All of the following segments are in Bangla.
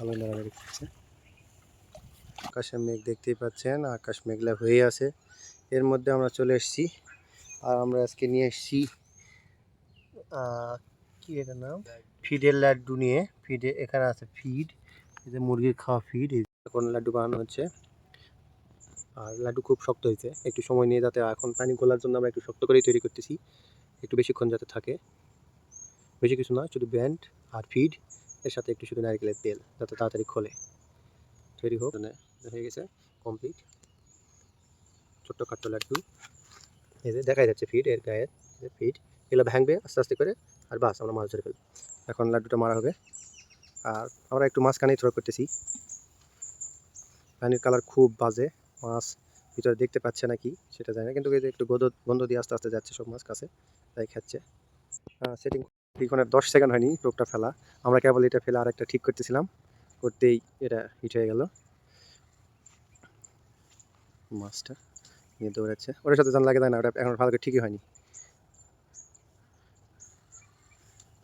ভালো লাগালাগি করছে। আকাশে মেঘ দেখতেই পাচ্ছেন, আকাশ মেঘলা হয়ে আছে। এর মধ্যে আমরা চলে এসেছি। আর আমরা আজকে নিয়ে এসেছি কি এটার নাম? ফিডের লাড্ডু নিয়ে। ফিডে, এখানে আছে ফিড, এই যে মুরগির খাওয়া ফিড এখন লাড্ডু বানানো হচ্ছে। আর লাড্ডু খুব শক্ত হয়েছে, একটু সময় নিয়ে যাতে এখন পানি গোলার জন্য আমরা একটু শক্ত করেই তৈরি করতেছি। একটু বেশিক্ষণ যাতে থাকে। বেশি কিছু না, শুধু ব্যান্ড আর ফিড। এর সাথে একটু শুধু নারকেলের তেল যাতে তাড়াতাড়ি খোলে। তৈরি হোক। হয়ে গেছে কমপ্লিট ছোট্ট খাট্ট লাড্ডু। যে দেখাই যাচ্ছে ফিট এর গায়ে। ফিট এগুলো ভাঙবে আস্তে আস্তে করে আর বাস আমরা মাছ ধরে ফেলব। এখন লাড্ডুটা মারা হবে। আর আমরা একটু মাঝখানেই থ্রো করতেছি। পানির কালার খুব বাজে। মাছ ভিতরে দেখতে পাচ্ছে নাকি সেটা জানি না। কিন্তু একটু গন্ধ গন্ধ দিয়ে আস্তে আস্তে যাচ্ছে সব মাছ কাছে। তাই খাচ্ছে। সেটিং এখানে দশ সেকেন্ড হয়নি টোপটা ফেলা। আমরা কেবল এটা ফেলে আরেকটা ঠিক করতেছিলাম। করতেই এটা হিট হয়ে গেল। মাছটা নিয়ে দৌড়াচ্ছে। ওটার সাথে জান লাগে না, ওটা এখন ভালো করে ঠিকই হয়নি।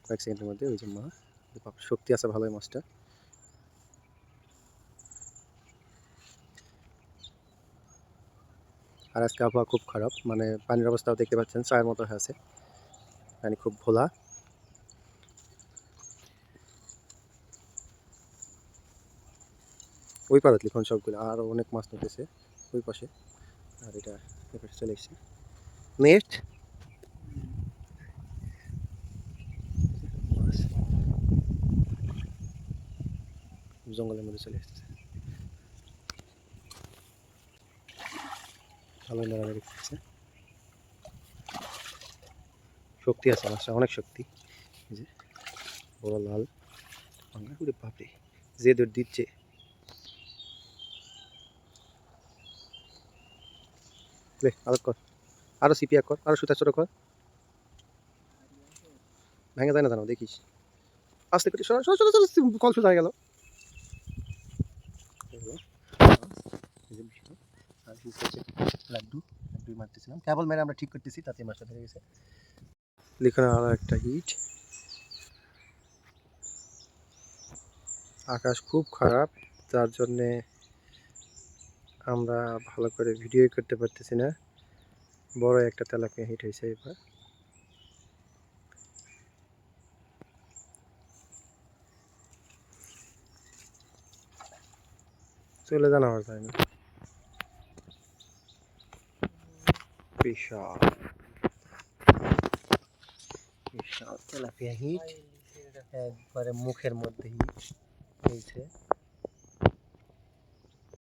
কয়েক সেকেন্ডের মধ্যে ওই যে মা শক্তি আছে ভালোই মাছটা আর আজকে আবহাওয়া খুব খারাপ মানে পানির অবস্থাও দেখতে পাচ্ছেন, চায়ের মতো আছে। পানি খুব ভোলা। ওই পাড়াত লিখন সবগুলো আরও অনেক মাছ নিতেছে ওই পাশে। আর এটা এ পাশে চলে এসছে। নেট জঙ্গলের মধ্যে চলে এসেছে। শক্তি আছে মাছটা অনেক শক্তি। যে, বড় লাল। যে দৌড় দিচ্ছে। লে আরও কর আরও সিপিয়া কর আরও সুতা ছোট কর ভেঙে যায় না জানো দেখিস আস্তে করে সর সর কল সোজা হয়ে গেল লাড্ডু লাড্ডু মারতেছিলাম কেবল মেরে আমরা ঠিক করতেছি তাতে মাছটা ধরে গেছে। লিখনে আরও একটা হিট আকাশ খুব খারাপ তার জন্যে আমরা ভালো করে ভিডিও করতে পারতেছি না। বড় একটা তেলাপিয়া হিট হয়েছে এবার। চলে যান আমার তাই না বিশাল তেলাপিয়া হিট একবারে মুখের মধ্যে হিট হয়েছে।